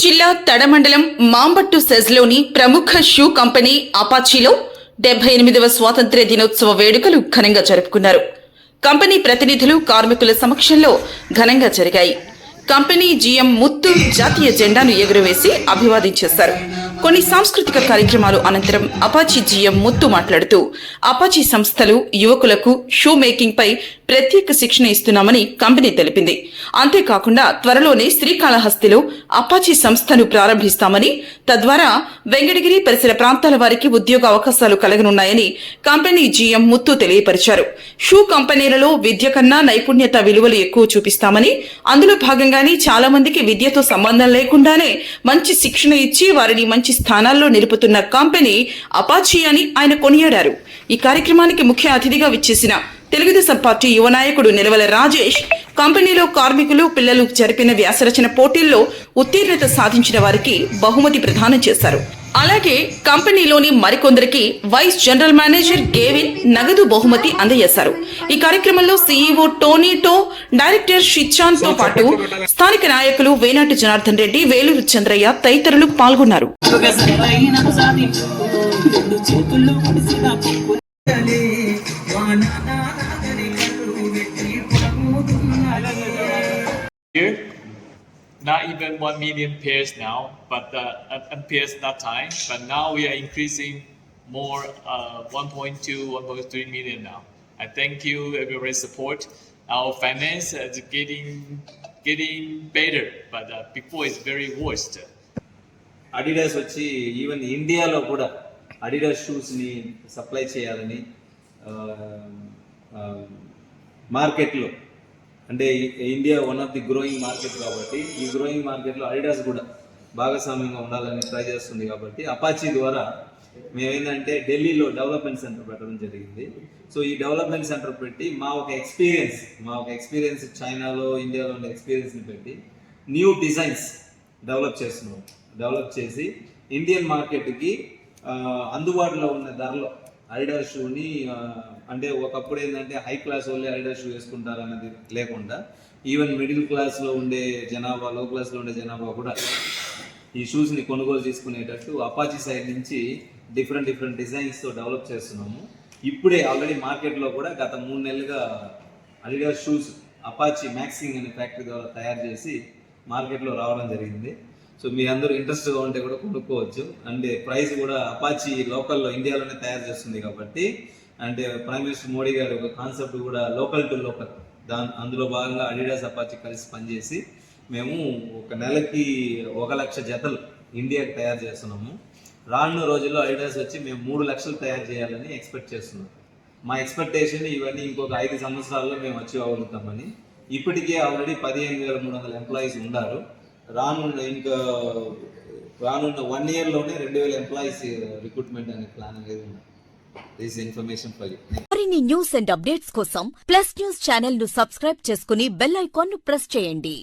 జిల్లా తడమండలం మాంబట్టు సెజ్లోని ప్రముఖ shoe company అపాచీలో డెబ్బై ఎనిమిదవ స్వాతంత్ర్య దినోత్సవ వేడుకలు ఘనంగా జరుపుకున్నారు. కంపెనీ ప్రతినిధులు కార్మికుల సమక్షంలో ఘనంగా జరిగాయి. కంపెనీ జీఎం ముత్తు జాతీయ జెండాను ఎగురవేసి అభివాదించేశారు. కొన్ని సాంస్కృతిక కార్యక్రమాలు అనంతరం అపాచీ జీఎం ముత్తు మాట్లాడుతూ అపాచీ సంస్థలు యువకులకు షూ మేకింగ్ పై ప్రత్యేక శిక్షణ ఇస్తున్నామని కంపెనీ తెలిపింది. అంతేకాకుండా త్వరలోనే శ్రీకాళహస్తిలో అపాచీ సంస్థను ప్రారంభిస్తామని తద్వారా వెంకటగిరి పరిసర ప్రాంతాల వారికి ఉద్యోగ అవకాశాలు కలగనున్నాయని కంపెనీ జీఎం ముత్తు తెలియపరిచారు. షూ కంపెనీలలో విద్య కన్నా నైపుణ్యత విలువలు ఎక్కువ చూపిస్తామని అందులో భాగంగానే చాలా మందికి విద్యతో సంబంధం లేకుండానే మంచి శిక్షణ ఇచ్చి వారిని మంచి స్థానాల్లో నిలుపుతున్న కంపెనీ అపాచీ అని ఆయన కొనియాడారు. ఈ కార్యక్రమానికి ముఖ్య అతిథిగా విచ్చేసిన తెలుగుదేశం పార్టీ యువ నాయకుడు నిలవల రాజేష్ కంపెనీలో కార్మికులు పిల్లలు జరిపిన వ్యాసరచన పోటీల్లో ఉత్తీర్ణత సాధించిన వారికి బహుమతి ప్రదానం చేశారు. అలాగే కంపెనీలోని మరికొందరికి వైస్ జనరల్ మేనేజర్ గేవిన్ నగదు బహుమతి అందజేశారు. ఈ కార్యక్రమంలో సీఈఓ టోనీటో డైరెక్టర్ షిచాన్తో పాటు స్థానిక నాయకులు వేనాటి జనార్దన్ రెడ్డి వేలూరు చంద్రయ్య తదితరులు పాల్గొన్నారు. సరైన సాధించు రెండు చేతుల్లో ముడిసిన పువ్వులే వాన నాగరి కళ్ళు వెట్టి పడుతున్నాయి Here, not even 1 million pairs now, but uh, and- and pairs that time, but now we are increasing more, uh, 1.2, 1.3 million now. I thank you, everybody's support. Our finance is getting getting better, but uh, before it's very worst. Adidas వచ్చి even ఇండియాలో కూడా Adidas షూస్ని supply చేయాలని మార్కెట్లో అంటే India one of the growing market కాబట్టి ఈ growing మార్కెట్లో Adidas కూడా భాగస్వామ్యంగా ఉండాలని ట్రై చేస్తుంది కాబట్టి అపాచీ ద్వారా మేమేంటంటే ఢిల్లీలో డెవలప్మెంట్ సెంటర్ పెట్టడం జరిగింది. సో ఈ డెవలప్మెంట్ సెంటర్ పెట్టి మా ఒక ఎక్స్పీరియన్స్ మా ఒక ఎక్స్పీరియన్స్ చైనాలో ఇండియాలో ఉండే ఎక్స్పీరియన్స్ని పెట్టి న్యూ డిజైన్స్ డెవలప్ చేస్తున్నాం. డెవలప్ చేసి ఇండియన్ మార్కెట్కి అందుబాటులో ఉన్న ధరలో అడిడాస్ షూని అంటే ఒకప్పుడు ఏంటంటే హై క్లాస్ వాళ్ళే అడిడాస్ షూ వేసుకుంటారు అనేది లేకుండా ఈవెన్ మిడిల్ క్లాస్లో ఉండే జనాభా లో క్లాస్లో ఉండే జనాభా కూడా ఈ షూస్ని కొనుగోలు చేసుకునేటట్టు అపాచీ సైడ్ నుంచి డిఫరెంట్ డిఫరెంట్ డిజైన్స్తో డెవలప్ చేస్తున్నాము. ఇప్పుడే ఆల్రెడీ మార్కెట్లో కూడా గత మూడు నెలలుగా అడిడాస్ షూస్ అపాచీ మ్యాక్సింగ్ అనే ఫ్యాక్టరీ ద్వారా తయారు చేసి మార్కెట్లో రావడం జరిగింది. సో మీ అందరూ ఇంట్రెస్ట్గా ఉంటే కూడా కొనుక్కోవచ్చు. అండ్ ప్రైస్ కూడా అపాచీ లోకల్లో ఇండియాలోనే తయారు చేస్తుంది కాబట్టి అంటే ప్రైమ్ మినిస్టర్ మోడీ గారి ఒక కాన్సెప్ట్ కూడా లోకల్ టు లోకల్ దాని అందులో భాగంగా అడిడాస్ అపాచి కలిసి పనిచేసి మేము ఒక నెలకి ఒక లక్ష జతలు ఇండియాకి తయారు చేస్తున్నాము. రానున్న రోజుల్లో అడిడాస్ వచ్చి మేము మూడు లక్షలు తయారు చేయాలని ఎక్స్పెక్ట్ చేస్తున్నాం. మా ఎక్స్పెక్టేషన్ ఇవన్నీ ఇంకొక ఐదు సంవత్సరాల్లో మేము అచీవ్ అవ్వగలుగుతామని. ఇప్పటికే ఆల్రెడీ పదిహేను వేల మూడు వందల ఎంప్లాయీస్ ఉన్నారు. రానున్న ఇంకా రానున్న వన్ ఇయర్లోనే రెండు వేల ఎంప్లాయీస్ రిక్రూట్మెంట్ uh, అనే ప్లాన్ అనేది ఉంది. దిస్ ఇన్ఫర్మేషన్ ఫర్ యూ మరిన్ని న్యూస్ అండ్ అప్డేట్స్ కోసం ప్లస్ న్యూస్ ఛానల్ను సబ్స్క్రైబ్ చేసుకుని బెల్ ఐకాన్ను ప్రెస్ చేయండి.